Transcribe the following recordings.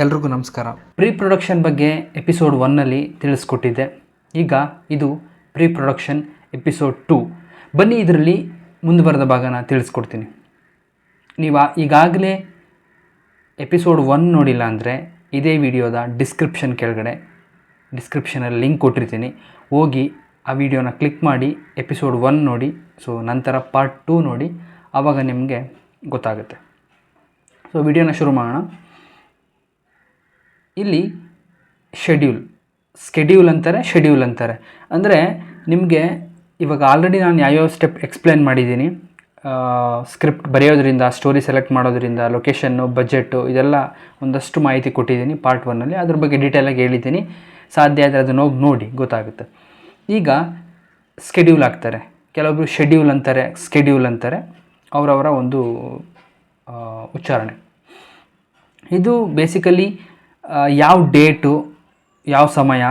ಎಲ್ರಿಗೂ ನಮಸ್ಕಾರ. Pre production ಬಗ್ಗೆ ಎಪಿಸೋಡ್ ಒನ್ನಲ್ಲಿ ತಿಳಿಸ್ಕೊಟ್ಟಿದ್ದೆ. ಈಗ ಇದು ಪ್ರೀ ಪ್ರೊಡಕ್ಷನ್ ಎಪಿಸೋಡ್ ಟು ಬನ್ನಿ ಇದರಲ್ಲಿ ಮುಂದುವರೆದ ಭಾಗನ ತಿಳಿಸ್ಕೊಡ್ತೀನಿ. ನೀವು ಈಗಾಗಲೇ ಎಪಿಸೋಡ್ ಒನ್ ನೋಡಿಲ್ಲ ಅಂದರೆ ಇದೇ ವಿಡಿಯೋದ ಡಿಸ್ಕ್ರಿಪ್ಷನ್ ಕೆಳಗಡೆ ಡಿಸ್ಕ್ರಿಪ್ಷನಲ್ಲಿ ಲಿಂಕ್ ಕೊಟ್ಟಿರ್ತೀನಿ. ಹೋಗಿ ಆ ವಿಡಿಯೋನ ಕ್ಲಿಕ್ ಮಾಡಿ ಎಪಿಸೋಡ್ ಒನ್ ನೋಡಿ ಸೊ ನಂತರ ಪಾರ್ಟ್ ಟೂ ನೋಡಿ ಆವಾಗ ನಿಮಗೆ ಗೊತ್ತಾಗುತ್ತೆ. ಸೊ ವಿಡಿಯೋನ ಶುರು ಮಾಡೋಣ. ಇಲ್ಲಿ ಶೆಡ್ಯೂಲ್ ಸ್ಕೆಡ್ಯೂಲ್ ಅಂತಾರೆ ಶೆಡ್ಯೂಲ್ ಅಂತಾರೆ. ಅಂದರೆ ನಿಮಗೆ ಇವಾಗ ಆಲ್ರೆಡಿ ನಾನು ಯಾವ್ಯಾವ ಸ್ಟೆಪ್ ಎಕ್ಸ್ಪ್ಲೇನ್ ಮಾಡಿದ್ದೀನಿ. ಸ್ಕ್ರಿಪ್ಟ್ ಬರೆಯೋದ್ರಿಂದ ಸ್ಟೋರಿ ಸೆಲೆಕ್ಟ್ ಮಾಡೋದ್ರಿಂದ ಲೊಕೇಶನ್ನು ಬಜೆಟ್ಟು ಇದೆಲ್ಲ ಒಂದಷ್ಟು ಮಾಹಿತಿ ಕೊಟ್ಟಿದ್ದೀನಿ ಪಾರ್ಟ್ ಒನ್ನಲ್ಲಿ ಅದ್ರ ಬಗ್ಗೆ ಡೀಟೇಲಾಗಿ ಹೇಳಿದ್ದೀನಿ. ಸಾಧ್ಯ ಆದರೆ ಅದನ್ನು ಹೋಗಿ ನೋಡಿ, ಗೊತ್ತಾಗುತ್ತೆ. ಈಗ ಸ್ಕೆಡ್ಯೂಲ್ ಆಗ್ತಾರೆ ಕೆಲವೊಬ್ಬರು ಶೆಡ್ಯೂಲ್ ಅಂತಾರೆ ಸ್ಕೆಡ್ಯೂಲ್ ಅಂತಾರೆ. ಅವರವರ ಒಂದು ಉಚ್ಚಾರಣೆ. ಇದು ಬೇಸಿಕಲಿ ಯಾವ ಡೇಟು, ಯಾವ ಸಮಯ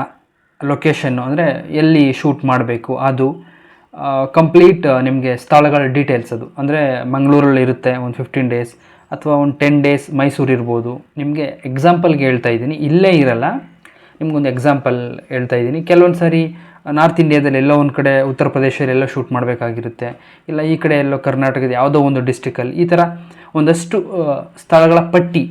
ಲೊಕೇಶನ್ನು ಅಂದರೆ ಎಲ್ಲಿ ಶೂಟ್ ಮಾಡಬೇಕು, ಅದು ಕಂಪ್ಲೀಟ್ ನಿಮಗೆ ಸ್ಥಳಗಳ ಡೀಟೇಲ್ಸ್ ಅದು. ಅಂದರೆ ಮಂಗಳೂರಲ್ಲಿ ಇರುತ್ತೆ ಒಂದು ಫಿಫ್ಟೀನ್ ಡೇಸ್ ಅಥವಾ ಒಂದು ಟೆನ್ ಡೇಸ್ ಮೈಸೂರು ಇರ್ಬೋದು. ನಿಮಗೆ ಎಕ್ಸಾಂಪಲ್ಗೆ ಹೇಳ್ತಾ ಇದ್ದೀನಿ. ಇಲ್ಲೇ ಇರಲ್ಲ. ನಿಮಗೊಂದು ಎಕ್ಸಾಂಪಲ್ ಹೇಳ್ತಾ ಇದ್ದೀನಿ. ಕೆಲವೊಂದು ಸಾರಿ ನಾರ್ತ್ ಇಂಡಿಯಾದಲ್ಲಿ ಎಲ್ಲೋ ಒಂದು ಕಡೆ ಉತ್ತರ ಪ್ರದೇಶದಲ್ಲಿ ಎಲ್ಲೋ ಶೂಟ್ ಮಾಡಬೇಕಾಗಿರುತ್ತೆ. ಇಲ್ಲ ಈ ಕಡೆ ಎಲ್ಲೋ ಕರ್ನಾಟಕದ ಯಾವುದೋ ಒಂದು ಡಿಸ್ಟಿಕಲ್ಲಿ ಈ ಥರ ಒಂದಷ್ಟು ಸ್ಥಳಗಳ ಪಟ್ಟಿ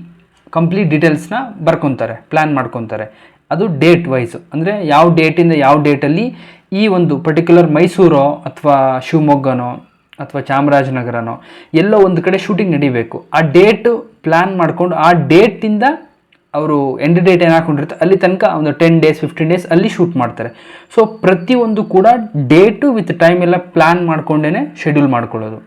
ಕಂಪ್ಲೀಟ್ ಡೀಟೇಲ್ಸ್ನ ಬರ್ಕೊತಾರೆ ಪ್ಲ್ಯಾನ್ ಮಾಡ್ಕೊತಾರೆ. ಅದು ಡೇಟ್ ವೈಸು ಅಂದರೆ ಯಾವ ಡೇಟಿಂದ ಯಾವ ಡೇಟಲ್ಲಿ ಈ ಒಂದು ಪರ್ಟಿಕ್ಯುಲರ್ ಮೈಸೂರೋ ಅಥವಾ ಶಿವಮೊಗ್ಗನೋ ಅಥವಾ ಚಾಮರಾಜನಗರನೋ ಎಲ್ಲೋ ಒಂದು ಕಡೆ ಶೂಟಿಂಗ್ ನಡಿಬೇಕು. ಆ ಡೇಟು ಪ್ಲ್ಯಾನ್ ಮಾಡಿಕೊಂಡು ಆ ಡೇಟಿಂದ ಅವರು ಎಂಡ್ ಡೇಟ್ ಏನು ಹಾಕೊಂಡಿರ್ತಾರೆ ಅಲ್ಲಿ ತನಕ ಒಂದು ಟೆನ್ ಡೇಸ್ ಫಿಫ್ಟೀನ್ ಡೇಸ್ ಅಲ್ಲಿ ಶೂಟ್ ಮಾಡ್ತಾರೆ. ಸೊ ಪ್ರತಿಯೊಂದು ಕೂಡ ಡೇಟು ವಿತ್ ಟೈಮ್ ಎಲ್ಲ ಪ್ಲ್ಯಾನ್ ಮಾಡ್ಕೊಂಡೇ ಶೆಡ್ಯೂಲ್ ಮಾಡ್ಕೊಳ್ಳೋದು.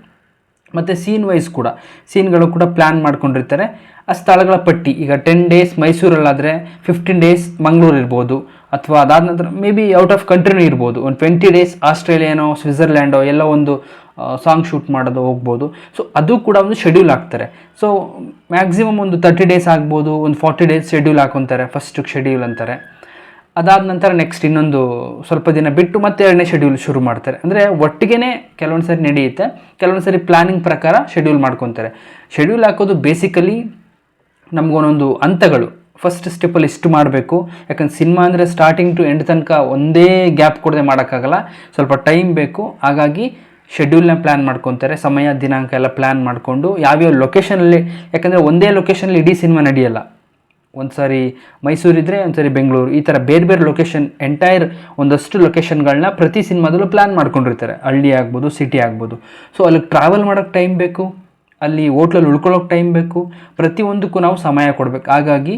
ಮತ್ತು ಸೀನ್ ವೈಸ್ ಕೂಡ. ಸೀನ್ಗಳು ಕೂಡ ಪ್ಲ್ಯಾನ್ ಮಾಡ್ಕೊಂಡಿರ್ತಾರೆ. ಆ ಸ್ಥಳಗಳ ಪಟ್ಟಿ, ಈಗ ಟೆನ್ ಡೇಸ್ ಮೈಸೂರಲ್ಲಾದರೆ ಫಿಫ್ಟೀನ್ ಡೇಸ್ ಮಂಗಳೂರು ಇರ್ಬೋದು, ಅಥವಾ ಅದಾದ ನಂತರ ಮೇ ಬಿ ಔಟ್ ಆಫ್ ಕಂಟ್ರಿನೂ ಇರ್ಬೋದು. ಒಂದು ಟ್ವೆಂಟಿ ಡೇಸ್ ಆಸ್ಟ್ರೇಲಿಯಾನೋ, ಸ್ವಿಟ್ಜರ್ಲ್ಯಾಂಡೋ ಎಲ್ಲ ಒಂದು ಸಾಂಗ್ ಶೂಟ್ ಮಾಡೋದು ಹೋಗ್ಬೋದು. ಸೊ ಅದು ಕೂಡ ಒಂದು ಶೆಡ್ಯೂಲ್ ಹಾಕ್ತಾರೆ. ಸೊ ಮ್ಯಾಕ್ಸಿಮಮ್ ಒಂದು ತರ್ಟಿ ಡೇಸ್ ಆಗ್ಬೋದು, ಒಂದು ಫಾರ್ಟಿ ಡೇಸ್ ಶೆಡ್ಯೂಲ್ ಹಾಕೊತಾರೆ ಫಸ್ಟ್ ಶೆಡ್ಯೂಲ್ ಅಂತಾರೆ. ಅದಾದ ನಂತರ ನೆಕ್ಸ್ಟ್ ಇನ್ನೊಂದು ಸ್ವಲ್ಪ ದಿನ ಬಿಟ್ಟು ಮತ್ತೆ ಎರಡನೇ ಶೆಡ್ಯೂಲ್ ಶುರು ಮಾಡ್ತಾರೆ. ಅಂದರೆ ಒಟ್ಟಿಗೆ ಕೆಲವೊಂದು ಸರಿ ನಡೆಯುತ್ತೆ. ಕೆಲವೊಂದು ಸರಿ ಪ್ಲಾನಿಂಗ್ ಪ್ರಕಾರ ಶೆಡ್ಯೂಲ್ ಮಾಡ್ಕೊತಾರೆ. ಶೆಡ್ಯೂಲ್ ಹಾಕೋದು ಬೇಸಿಕಲಿ ನಮಗೊಂದೊಂದು ಹಂತಗಳು. ಫಸ್ಟ್ ಸ್ಟೆಪ್ಪಲ್ಲಿ ಇಷ್ಟು ಮಾಡಬೇಕು. ಯಾಕಂದ್ರೆ ಸಿನಿಮಾ ಅಂದರೆ ಸ್ಟಾರ್ಟಿಂಗ್ ಟು ಎಂಡ್ ತನಕ ಒಂದೇ ಗ್ಯಾಪ್ ಕೊಡದೆ ಮಾಡೋಕ್ಕಾಗಲ್ಲ. ಸ್ವಲ್ಪ ಟೈಮ್ ಬೇಕು. ಹಾಗಾಗಿ ಶೆಡ್ಯೂಲ್ನ ಪ್ಲ್ಯಾನ್ ಮಾಡ್ಕೊತಾರೆ. ಸಮಯ, ದಿನಾಂಕ ಎಲ್ಲ ಪ್ಲ್ಯಾನ್ ಮಾಡಿಕೊಂಡು ಯಾವ್ಯಾವ ಲೊಕೇಶನಲ್ಲಿ ಯಾಕಂದರೆ ಒಂದೇ ಲೊಕೇಶನಲ್ಲಿ ಇಡೀ ಸಿನಿಮಾ ನಡೆಯಲ್ಲ. ಒಂದು ಸಾರಿ ಮೈಸೂರಿದ್ರೆ ಒಂದು ಸಾರಿ ಬೆಂಗಳೂರು. ಈ ಥರ ಬೇರೆ ಬೇರೆ ಲೊಕೇಶನ್ ಎಂಟೈರ್ ಒಂದಷ್ಟು ಲೊಕೇಶನ್ಗಳನ್ನ ಪ್ರತಿ ಸಿನಿಮಾದಲ್ಲೂ ಪ್ಲ್ಯಾನ್ ಮಾಡ್ಕೊಂಡಿರ್ತಾರೆ. ಹಳ್ಳಿ ಆಗ್ಬೋದು ಸಿಟಿ ಆಗ್ಬೋದು. ಸೊ ಅಲ್ಲಿಗೆ ಟ್ರಾವೆಲ್ ಮಾಡೋಕ್ಕೆ ಟೈಮ್ ಬೇಕು. ಅಲ್ಲಿ ಹೋಟ್ಲಲ್ಲಿ ಉಳ್ಕೊಳ್ಳೋಕೆ ಟೈಮ್ ಬೇಕು. ಪ್ರತಿಯೊಂದಕ್ಕೂ ನಾವು ಸಮಯ ಕೊಡಬೇಕು. ಹಾಗಾಗಿ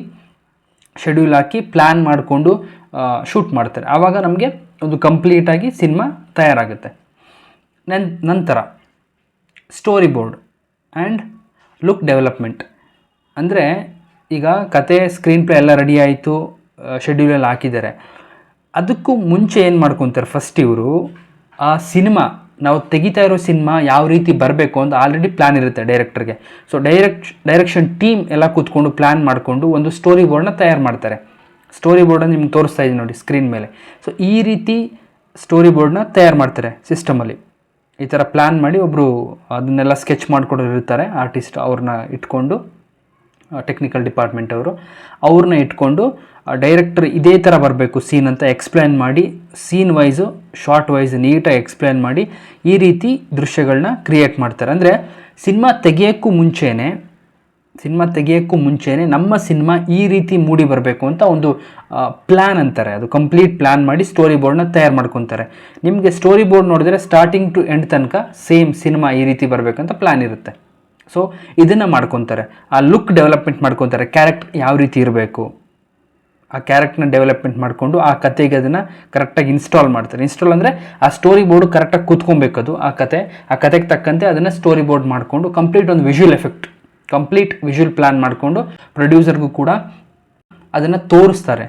ಶೆಡ್ಯೂಲ್ ಹಾಕಿ ಪ್ಲ್ಯಾನ್ ಮಾಡಿಕೊಂಡು ಶೂಟ್ ಮಾಡ್ತಾರೆ. ಆವಾಗ ನಮಗೆ ಒಂದು ಕಂಪ್ಲೀಟಾಗಿ ಸಿನಿಮಾ ತಯಾರಾಗುತ್ತೆ. ನನ್, ನಂತರ story board and look development ಅಂದರೆ ಈಗ ಕತೆ ಸ್ಕ್ರೀನ್ ಪ್ಲೇ ಎಲ್ಲ ರೆಡಿ ಆಯಿತು ಶೆಡ್ಯೂಲಲ್ಲಿ ಹಾಕಿದ್ದಾರೆ. ಅದಕ್ಕೂ ಮುಂಚೆ ಏನು ಮಾಡ್ಕೊತಾರೆ ಫಸ್ಟ್ ಇವರು, ಆ ಸಿನಿಮಾ ನಾವು ತೆಗಿತಾ ಇರೋ ಸಿನಿಮಾ ಯಾವ ರೀತಿ ಬರಬೇಕು ಅಂತ ಆಲ್ರೆಡಿ ಪ್ಲ್ಯಾನ್ ಇರುತ್ತೆ ಡೈರೆಕ್ಟರ್ಗೆ ಸೊ ಡೈರೆಕ್ಟ್ ಡೈರೆಕ್ಷನ್ ಟೀಮ್ ಎಲ್ಲ ಕೂತ್ಕೊಂಡು ಪ್ಲ್ಯಾನ್ ಮಾಡಿಕೊಂಡು ಒಂದು ಸ್ಟೋರಿ ಬೋರ್ಡನ್ನ ತಯಾರು ಮಾಡ್ತಾರೆ. ಸ್ಟೋರಿ ಬೋರ್ಡನ್ನು ನಿಮ್ಗೆ ತೋರಿಸ್ತಾ ಇದ್ದೀನಿ ನೋಡಿ ಸ್ಕ್ರೀನ್ ಮೇಲೆ. ಸೊ ಈ ರೀತಿ ಸ್ಟೋರಿ ಬೋರ್ಡನ್ನ ತಯಾರು ಮಾಡ್ತಾರೆ ಸಿಸ್ಟಮಲ್ಲಿ ಈ ಥರ ಪ್ಲ್ಯಾನ್ ಮಾಡಿ ಒಬ್ಬರು ಅದನ್ನೆಲ್ಲ ಸ್ಕೆಚ್ ಮಾಡಿಕೊಡೋರು ಇರ್ತಾರೆ ಆರ್ಟಿಸ್ಟ್ ಅವ್ರನ್ನ ಇಟ್ಕೊಂಡು. ಟೆಕ್ನಿಕಲ್ ಡಿಪಾರ್ಟ್ಮೆಂಟ್ ಅವರು. ಅವ್ರನ್ನ ಇಟ್ಕೊಂಡು ಡೈರೆಕ್ಟರ್ ಇದೇ ಥರ ಬರಬೇಕು ಸೀನ್ ಅಂತ ಎಕ್ಸ್ಪ್ಲೇನ್ ಮಾಡಿ ಸೀನ್ ವೈಸು ಶಾರ್ಟ್ ವೈಸ್ ನೀಟಾಗಿ ಎಕ್ಸ್ಪ್ಲೇನ್ ಮಾಡಿ, ಈ ರೀತಿ ದೃಶ್ಯಗಳನ್ನ ಕ್ರಿಯೇಟ್ ಮಾಡ್ತಾರೆ. ಅಂದರೆ ಸಿನಿಮಾ ತೆಗಿಯೋಕ್ಕೂ ಮುಂಚೆನೇ ಸಿನಿಮಾ ತೆಗಿಯೋಕ್ಕೂ ಮುಂಚೆನೇ ನಮ್ಮ ಸಿನಿಮಾ ಈ ರೀತಿ ಮೂಡಿ ಬರಬೇಕು ಅಂತ ಒಂದು ಪ್ಲ್ಯಾನ್ ಅಂತಾರೆ. ಅದು ಕಂಪ್ಲೀಟ್ ಪ್ಲ್ಯಾನ್ ಮಾಡಿ ಸ್ಟೋರಿ ಬೋರ್ಡ್ನ ತಯಾರು ಮಾಡ್ಕೊತಾರೆ. ನಿಮಗೆ ಸ್ಟೋರಿ ಬೋರ್ಡ್ ನೋಡಿದ್ರೆ ಸ್ಟಾರ್ಟಿಂಗ್ ಟು ಎಂಡ್ ತನಕ ಸೇಮ್ ಸಿನಿಮಾ ಈ ರೀತಿ ಬರಬೇಕಂತ ಪ್ಲ್ಯಾನ್ ಇರುತ್ತೆ. ಸೊ ಇದನ್ನು ಮಾಡ್ಕೊತಾರೆ. ಆ ಲುಕ್ ಡೆವಲಪ್ಮೆಂಟ್ ಮಾಡ್ಕೊತಾರೆ. ಕ್ಯಾರೆಕ್ಟರ್ ಯಾವ ರೀತಿ ಇರಬೇಕು? ಆ ಕ್ಯಾರೆಕ್ಟರ್ನ ಡೆವಲಪ್ಮೆಂಟ್ ಮಾಡಿಕೊಂಡು ಆ ಕತೆಗೆ ಅದನ್ನು ಕರೆಕ್ಟಾಗಿ ಇನ್ಸ್ಟಾಲ್ ಮಾಡ್ತಾರೆ. ಇನ್ಸ್ಟಾಲ್ ಅಂದರೆ ಆ ಸ್ಟೋರಿ ಬೋರ್ಡ್ ಕರೆಕ್ಟಾಗಿ ಕೂತ್ಕೊಬೇಕು ಅದು, ಆ ಕತೆ. ಆ ಕತೆಗೆ ತಕ್ಕಂತೆ ಅದನ್ನು ಸ್ಟೋರಿ ಬೋರ್ಡ್ ಮಾಡಿಕೊಂಡು ಕಂಪ್ಲೀಟ್ ಒಂದು visual effect complete visual plan ಮಾಡಿಕೊಂಡು ಪ್ರೊಡ್ಯೂಸರ್ಗೂ ಕೂಡ ಅದನ್ನು ತೋರಿಸ್ತಾರೆ.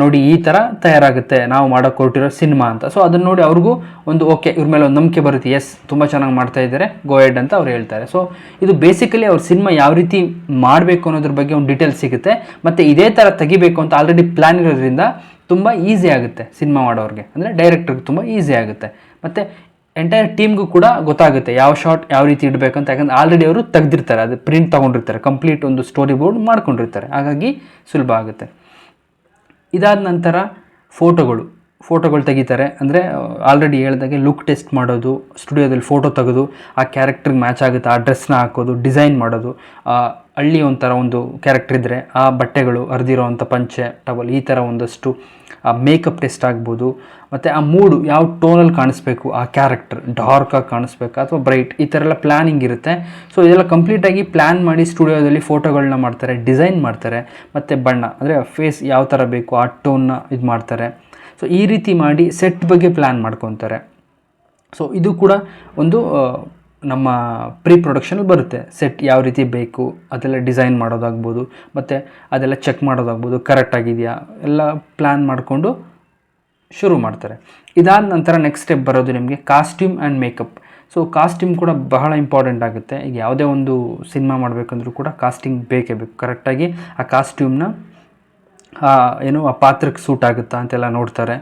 ನೋಡಿ ಈ ಥರ ತಯಾರಾಗುತ್ತೆ. ನಾವು ಮಾಡೋಕ್ಕೆ ಹೊರಟಿರೋ ಸಿನಿಮಾ ಅಂತ. ಸೊ ಅದನ್ನು ನೋಡಿ ಅವ್ರಿಗೂ ಒಂದು ಓಕೆ ಇವ್ರ ಮೇಲೆ ಒಂದು ನಂಬಿಕೆ ಬರುತ್ತೆ. ಎಸ್ ತುಂಬ ಚೆನ್ನಾಗಿ ಮಾಡ್ತಾ ಇದ್ದಾರೆ. ಗೋ ಎಡ್ ಅಂತ ಅವ್ರು ಹೇಳ್ತಾರೆ. ಸೊ ಇದು ಬೇಸಿಕಲಿ ಅವ್ರ ಸಿನಿಮಾ ಯಾವ ರೀತಿ ಮಾಡಬೇಕು ಅನ್ನೋದ್ರ ಬಗ್ಗೆ ಒಂದು ಡೀಟೇಲ್ಸ್ ಸಿಗುತ್ತೆ. ಮತ್ತು ಇದೇ ಥರ ತೆಗಿಬೇಕು ಅಂತ ಆಲ್ರೆಡಿ ಪ್ಲ್ಯಾನ್ ಇರೋದ್ರಿಂದ ತುಂಬ ಈಸಿ ಆಗುತ್ತೆ ಸಿನಿಮಾ ಮಾಡೋರಿಗೆ. ಅಂದರೆ ಡೈರೆಕ್ಟರ್ಗೆ ತುಂಬ ಈಸಿ ಆಗುತ್ತೆ. ಮತ್ತು ಎಂಟೈರ್ ಟೀಮ್ಗೂ ಕೂಡ ಗೊತ್ತಾಗುತ್ತೆ ಯಾವ ಶಾಟ್ ಯಾವ ರೀತಿ ಇಡಬೇಕು ಅಂತ. ಯಾಕಂದ್ರೆ ಆಲ್ರೆಡಿ ಅವರು ತೆಗೆದಿರ್ತಾರೆ. ಅದು ಪ್ರಿಂಟ್ ತೊಗೊಂಡಿರ್ತಾರೆ. ಕಂಪ್ಲೀಟ್ ಒಂದು ಸ್ಟೋರಿ ಬೋರ್ಡ್ ಮಾಡ್ಕೊಂಡಿರ್ತಾರೆ. ಹಾಗಾಗಿ ಸುಲಭ ಆಗುತ್ತೆ. ಇದಾದ ನಂತರ ಫೋಟೋಗಳು ಫೋಟೋಗಳು ತೆಗಿತಾರೆ. ಅಂದರೆ ಆಲ್ರೆಡಿ ಹೇಳ್ದಾಗೆ ಲುಕ್ ಟೆಸ್ಟ್ ಮಾಡೋದು ಸ್ಟುಡಿಯೋದಲ್ಲಿ ಫೋಟೋ ತೆಗೆದು, ಆ ಕ್ಯಾರೆಕ್ಟ್ರಿಗೆ ಮ್ಯಾಚ್ ಆಗುತ್ತೆ, ಆ ಡ್ರೆಸ್ನ ಹಾಕೋದು ಡಿಸೈನ್ ಮಾಡೋದು, ಆ ಹಳ್ಳಿ ಒಂಥರ ಒಂದು ಕ್ಯಾರೆಕ್ಟರ್ ಇದ್ದರೆ ಆ ಬಟ್ಟೆಗಳು ಹರಿದಿರೋ ಅಂಥ ಪಂಚೆ ಟವಲ್ ಈ ಥರ ಒಂದಷ್ಟು ಮೇಕಪ್ ಟೆಸ್ಟ್ ಆಗ್ಬೋದು ಮತ್ತು ಆ ಮೂಡು ಯಾವ ಟೋನಲ್ಲಿ ಕಾಣಿಸ್ಬೇಕು, ಆ ಕ್ಯಾರೆಕ್ಟರ್ ಡಾರ್ಕಾಗಿ ಕಾಣಿಸ್ಬೇಕು ಅಥವಾ ಬ್ರೈಟ್ ಈ ಥರ ಎಲ್ಲ ಪ್ಲ್ಯಾನಿಂಗ್ ಇರುತ್ತೆ. ಸೊ ಇದೆಲ್ಲ ಕಂಪ್ಲೀಟಾಗಿ ಪ್ಲ್ಯಾನ್ ಮಾಡಿ ಸ್ಟುಡಿಯೋದಲ್ಲಿ ಫೋಟೋಗಳನ್ನ ಮಾಡ್ತಾರೆ ಡಿಸೈನ್ ಮಾಡ್ತಾರೆ, ಮತ್ತು ಬಣ್ಣ, ಅಂದರೆ ಫೇಸ್ ಯಾವ ಥರ ಬೇಕು, ಆ ಟೋನ್ನ ಇದು ಮಾಡ್ತಾರೆ. ಸೊ ಈ ರೀತಿ ಮಾಡಿ ಸೆಟ್ ಬಗ್ಗೆ ಪ್ಲ್ಯಾನ್ ಮಾಡ್ಕೊತಾರೆ. ಸೊ ಇದು ಕೂಡ ಒಂದು ನಮ್ಮ ಪ್ರೀ ಪ್ರೊಡಕ್ಷನಲ್ಲಿ ಬರುತ್ತೆ. ಸೆಟ್ ಯಾವ ರೀತಿ ಬೇಕು, ಅದೆಲ್ಲ ಡಿಸೈನ್ ಮಾಡೋದಾಗ್ಬೋದು, ಮತ್ತು ಅದೆಲ್ಲ ಚೆಕ್ ಮಾಡೋದಾಗ್ಬೋದು ಕರೆಕ್ಟ್ ಆಗಿದೆಯಾ, ಎಲ್ಲ ಪ್ಲ್ಯಾನ್ ಮಾಡಿಕೊಂಡು ಶುರು ಮಾಡ್ತಾರೆ. ಇದಾದ ನಂತರ ನೆಕ್ಸ್ಟ್ ಸ್ಟೆಪ್ ಬರೋದು ನಿಮಗೆ costume and makeup so costume ಕೂಡ ಬಹಳ ಇಂಪಾರ್ಟೆಂಟ್ ಆಗುತ್ತೆ. ಈಗ ಯಾವುದೇ ಒಂದು ಸಿನಿಮಾ ಮಾಡಬೇಕಂದ್ರೂ ಕೂಡ ಕಾಸ್ಟಿಂಗ್ ಬೇಕೇ ಬೇಕು. ಕರೆಕ್ಟಾಗಿ ಆ ಕಾಸ್ಟ್ಯೂಮ್ನ ಏನು, ಆ ಪಾತ್ರಕ್ಕೆ ಸೂಟ್ ಆಗುತ್ತಾ ಅಂತೆಲ್ಲ ನೋಡ್ತಾರೆ.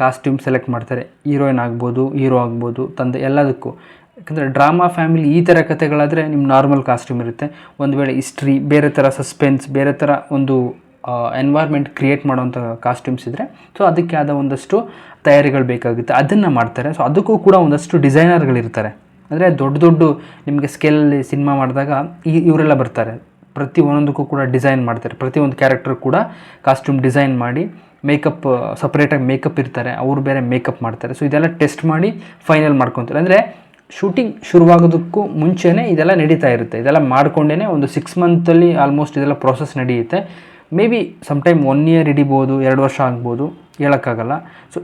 ಕಾಸ್ಟ್ಯೂಮ್ ಸೆಲೆಕ್ಟ್ ಮಾಡ್ತಾರೆ. ಹೀರೋಯಿನ್ ಆಗ್ಬೋದು ಹೀರೋ ಆಗ್ಬೋದು, ತಂದೆ, ಎಲ್ಲದಕ್ಕೂ. ಯಾಕಂದರೆ ಡ್ರಾಮಾ ಫ್ಯಾಮಿಲಿ ಈ ಥರ ಕಥೆಗಳಾದರೆ ನಿಮ್ಮ ನಾರ್ಮಲ್ ಕಾಸ್ಟ್ಯೂಮ್ ಇರುತ್ತೆ. ಒಂದು ವೇಳೆ ಹಿಸ್ಟ್ರಿ ಬೇರೆ ಥರ ಸಸ್ಪೆನ್ಸ್ ಬೇರೆ ಥರ ಒಂದು ಎನ್ವೈರ್ಮೆಂಟ್ ಕ್ರಿಯೇಟ್ ಮಾಡುವಂಥ ಕಾಸ್ಟ್ಯೂಮ್ಸ್ ಇದ್ದರೆ ಸೊ ಅದಕ್ಕೆ ಆದ ಒಂದಷ್ಟು ತಯಾರಿಗಳು ಬೇಕಾಗುತ್ತೆ. ಅದನ್ನು ಮಾಡ್ತಾರೆ. ಸೊ ಅದಕ್ಕೂ ಕೂಡ ಒಂದಷ್ಟು ಡಿಸೈನರ್ಗಳಿರ್ತಾರೆ ಅಂದರೆ ದೊಡ್ಡ ದೊಡ್ಡ ನಿಮಗೆ ಸ್ಕೇಲಲ್ಲಿ ಸಿನಿಮಾ ಮಾಡಿದಾಗ ಈ ಇವರೆಲ್ಲ ಬರ್ತಾರೆ. ಪ್ರತಿ ಒಂದೊಂದಕ್ಕೂ ಕೂಡ ಡಿಸೈನ್ ಮಾಡ್ತಾರೆ. ಪ್ರತಿಯೊಂದು ಕ್ಯಾರೆಕ್ಟರ್ ಕೂಡ ಕಾಸ್ಟ್ಯೂಮ್ ಡಿಸೈನ್ ಮಾಡಿ ಮೇಕಪ್ ಸಪ್ರೇಟಾಗಿ ಮೇಕಪ್ ಇರ್ತಾರೆ. ಅವರು ಬೇರೆ ಮೇಕಪ್ ಮಾಡ್ತಾರೆ. ಸೊ ಇದೆಲ್ಲ ಟೆಸ್ಟ್ ಮಾಡಿ ಫೈನಲ್ ಮಾಡ್ಕೊತಾರೆ. ಅಂದರೆ ಶೂಟಿಂಗ್ ಶುರುವಾಗೋದಕ್ಕೂ ಮುಂಚೆನೇ ಇದೆಲ್ಲ ನಡೀತಾ ಇರುತ್ತೆ. ಇದೆಲ್ಲ ಮಾಡಿಕೊಂಡೇ ಒಂದು ಸಿಕ್ಸ್ ಮಂತಲ್ಲಿ ಆಲ್ಮೋಸ್ಟ್ ಇದೆಲ್ಲ ಪ್ರೊಸೆಸ್ ನಡೆಯುತ್ತೆ. May be sometime one year ಹಿಡಿಬೋದು, ಎರಡು ವರ್ಷ ಆಗ್ಬೋದು, ಹೇಳೋಕ್ಕಾಗಲ್ಲ. ಸೊ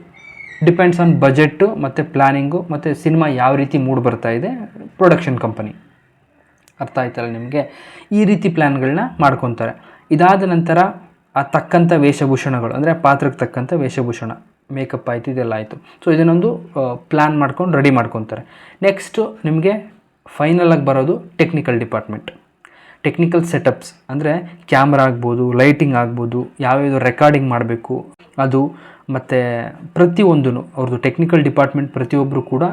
ಡಿಪೆಂಡ್ಸ್ ಆನ್ ಬಜೆಟ್ಟು ಮತ್ತು ಪ್ಲ್ಯಾನಿಂಗು ಮತ್ತು ಸಿನಿಮಾ ಯಾವ ರೀತಿ ಮೂಡ್ ಬರ್ತಾ ಇದೆ ಪ್ರೊಡಕ್ಷನ್ ಕಂಪನಿ ಅರ್ಥ ಆಯ್ತಲ್ಲ ನಿಮಗೆ? ಈ ರೀತಿ ಪ್ಲ್ಯಾನ್ಗಳನ್ನ ಮಾಡ್ಕೊತಾರೆ. ಇದಾದ ನಂತರ ಆ ತಕ್ಕಂಥ ವೇಷಭೂಷಣಗಳು, ಅಂದರೆ ಪಾತ್ರಕ್ಕೆ ತಕ್ಕಂಥ ವೇಷಭೂಷಣ ಮೇಕಪ್ ಆಯಿತು, ಇದೆಲ್ಲ ಆಯಿತು. ಸೊ ಇದನ್ನೊಂದು ಪ್ಲ್ಯಾನ್ ಮಾಡ್ಕೊಂಡು ರೆಡಿ ಮಾಡ್ಕೊತಾರೆ. ನೆಕ್ಸ್ಟು ನಿಮಗೆ ಫೈನಲಾಗಿ ಬರೋದು ಟೆಕ್ನಿಕಲ್ ಡಿಪಾರ್ಟ್ಮೆಂಟ್ ಟೆಕ್ನಿಕಲ್ ಸೆಟಪ್ಸ್ ಅಂದರೆ ಕ್ಯಾಮ್ರಾ ಆಗ್ಬೋದು ಲೈಟಿಂಗ್ ಆಗ್ಬೋದು ಯಾವ್ಯಾವ ರೆಕಾರ್ಡಿಂಗ್ ಮಾಡಬೇಕು, ಅದು ಮತ್ತು ಪ್ರತಿಯೊಂದೂ ಅವ್ರದ್ದು ಟೆಕ್ನಿಕಲ್ ಡಿಪಾರ್ಟ್ಮೆಂಟ್ ಪ್ರತಿಯೊಬ್ಬರು ಕೂಡ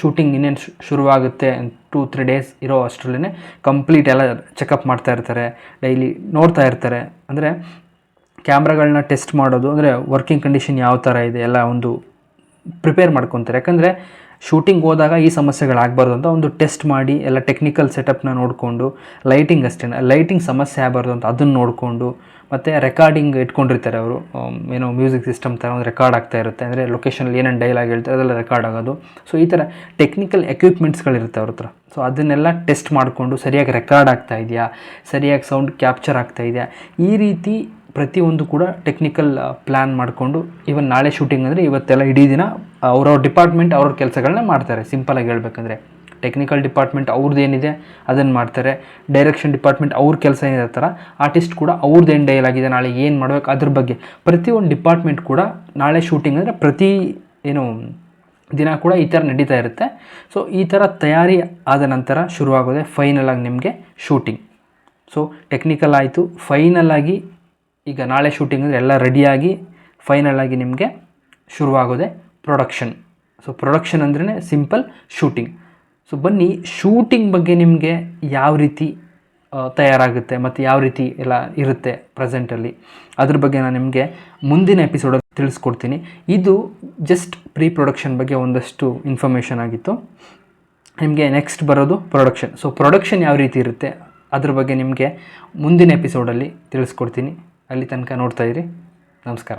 ಶೂಟಿಂಗ್ ಇನ್ನೇನು ಶುರುವಾಗುತ್ತೆ ಟೂ ತ್ರೀ ಡೇಸ್ ಇರೋ ಅಷ್ಟರಲ್ಲೇ ಕಂಪ್ಲೀಟ್ ಎಲ್ಲ ಚೆಕಪ್ ಮಾಡ್ತಾ ಇರ್ತಾರೆ ಡೈಲಿ ನೋಡ್ತಾ ಇರ್ತಾರೆ. ಅಂದರೆ ಕ್ಯಾಮ್ರಾಗಳನ್ನ ಟೆಸ್ಟ್ ಮಾಡೋದು, ಅಂದರೆ ವರ್ಕಿಂಗ್ ಕಂಡೀಷನ್ ಯಾವ ಥರ ಇದೆ, ಎಲ್ಲ ಒಂದು ಪ್ರಿಪೇರ್ ಮಾಡ್ಕೊತಾರೆ. ಯಾಕಂದರೆ ಶೂಟಿಂಗ್ ಹೋದಾಗ ಈ ಸಮಸ್ಯೆಗಳಾಗಬಾರ್ದು ಅಂತ ಒಂದು ಟೆಸ್ಟ್ ಮಾಡಿ, ಎಲ್ಲ ಟೆಕ್ನಿಕಲ್ ಸೆಟಪ್ನ ನೋಡಿಕೊಂಡು ಲೈಟಿಂಗ್ ಅಷ್ಟೇ ಲೈಟಿಂಗ್ ಸಮಸ್ಯೆ ಆಗಬಾರ್ದು ಅಂತ ಅದನ್ನು ನೋಡಿಕೊಂಡು, ಮತ್ತು ರೆಕಾರ್ಡಿಂಗ್ ಇಟ್ಕೊಂಡಿರ್ತಾರೆ ಅವರು. ಏನೋ ಮ್ಯೂಸಿಕ್ ಸಿಸ್ಟಮ್ ಥರ ಒಂದು ರೆಕಾರ್ಡ್ ಆಗ್ತಾ ಇರುತ್ತೆ. ಅಂದರೆ ಲೊಕೇಶನಲ್ಲಿ ಏನೇನು ಡೈಲಾಗ್ ಹೇಳ್ತಾರೆ, ಅದೆಲ್ಲ ರೆಕಾರ್ಡ್ ಆಗೋದು. ಸೊ ಈ ಥರ ಟೆಕ್ನಿಕಲ್ ಎಕ್ವಿಪ್ಮೆಂಟ್ಸ್ಗಳಿರುತ್ತೆ ಅವ್ರ ಹತ್ರ. ಸೊ ಅದನ್ನೆಲ್ಲ ಟೆಸ್ಟ್ ಮಾಡಿಕೊಂಡು ಸರಿಯಾಗಿ ರೆಕಾರ್ಡ್ ಆಗ್ತಾ ಇದೆಯಾ? ಸರಿಯಾಗಿ ಸೌಂಡ್ ಕ್ಯಾಪ್ಚರ್ ಆಗ್ತಾ ಇದೆಯಾ? ಈ ರೀತಿ ಪ್ರತಿಯೊಂದು ಕೂಡ ಟೆಕ್ನಿಕಲ್ ಪ್ಲ್ಯಾನ್ ಮಾಡಿಕೊಂಡು ಇವನ್ ನಾಳೆ ಶೂಟಿಂಗ್ ಅಂದರೆ ಇವತ್ತೆಲ್ಲ ಇಡೀ ದಿನ ಅವ್ರವ್ರ ಡಿಪಾರ್ಟ್ಮೆಂಟ್ ಅವ್ರವ್ರ ಕೆಲಸಗಳನ್ನ ಮಾಡ್ತಾರೆ. ಸಿಂಪಲಾಗಿ ಹೇಳ್ಬೇಕಂದ್ರೆ ಟೆಕ್ನಿಕಲ್ ಡಿಪಾರ್ಟ್ಮೆಂಟ್ ಅವ್ರದ್ದು ಏನಿದೆ ಅದನ್ನು ಮಾಡ್ತಾರೆ. ಡೈರೆಕ್ಷನ್ ಡಿಪಾರ್ಟ್ಮೆಂಟ್ ಅವ್ರ ಕೆಲಸ ಏನಿರ್ತಾರ ಆರ್ಟಿಸ್ಟ್ ಕೂಡ ಅವ್ರದ್ದು ಏನು ಡೈಲ್ ಆಗಿದೆ. ನಾಳೆ ಏನು ಮಾಡಬೇಕು ಅದ್ರ ಬಗ್ಗೆ ಪ್ರತಿಯೊಂದು ಡಿಪಾರ್ಟ್ಮೆಂಟ್ ಕೂಡ ನಾಳೆ ಶೂಟಿಂಗ್ ಅಂದರೆ ಪ್ರತಿ ಏನು ದಿನ ಕೂಡ ಈ ಥರ ನಡೀತಾ ಇರುತ್ತೆ. ಸೊ ಈ ಥರ ತಯಾರಿ ಆದ ನಂತರ ಶುರುವಾಗೋದೆ ಫೈನಲ್ ಆಗಿ ನಿಮಗೆ ಶೂಟಿಂಗ್. ಸೊ ಟೆಕ್ನಿಕಲ್ ಆಯಿತು. ಫೈನಲ್ ಆಗಿ ಈಗ ನಾಳೆ ಶೂಟಿಂಗ್ ಅಂದರೆ ಎಲ್ಲ ರೆಡಿಯಾಗಿ ಫೈನಲ್ ಆಗಿ ನಿಮಗೆ ಶುರುವಾಗೋದೆ ಪ್ರೊಡಕ್ಷನ್ ಸೊ ಪ್ರೊಡಕ್ಷನ್ ಅಂದ್ರೆ ಸಿಂಪಲ್ ಶೂಟಿಂಗ್ ಸೊ ಬನ್ನಿ ಶೂಟಿಂಗ್ ಬಗ್ಗೆ ನಿಮಗೆ ಯಾವ ರೀತಿ ತಯಾರಾಗುತ್ತೆ ಮತ್ತು ಯಾವ ರೀತಿ ಎಲ್ಲ ಇರುತ್ತೆ ಪ್ರೆಸೆಂಟಲ್ಲಿ ಅದ್ರ ಬಗ್ಗೆ ನಾನು ನಿಮಗೆ ಮುಂದಿನ ಎಪಿಸೋಡಲ್ಲಿ ತಿಳಿಸ್ಕೊಡ್ತೀನಿ. ಇದು ಜಸ್ಟ್ ಪ್ರೀ ಪ್ರೊಡಕ್ಷನ್ ಬಗ್ಗೆ ಒಂದಷ್ಟು ಇನ್ಫಾರ್ಮೇಷನ್ ಆಗಿತ್ತು. ನಿಮಗೆ ನೆಕ್ಸ್ಟ್ ಬರೋದು ಪ್ರೊಡಕ್ಷನ್ ಸೊ ಪ್ರೊಡಕ್ಷನ್ ಯಾವ ರೀತಿ ಇರುತ್ತೆ ಅದ್ರ ಬಗ್ಗೆ ನಿಮಗೆ ಮುಂದಿನ ಎಪಿಸೋಡಲ್ಲಿ ತಿಳಿಸ್ಕೊಡ್ತೀನಿ. ಅಲ್ಲಿ ತನಕ ನೋಡ್ತಾಯಿರಿ ನಮಸ್ಕಾರ.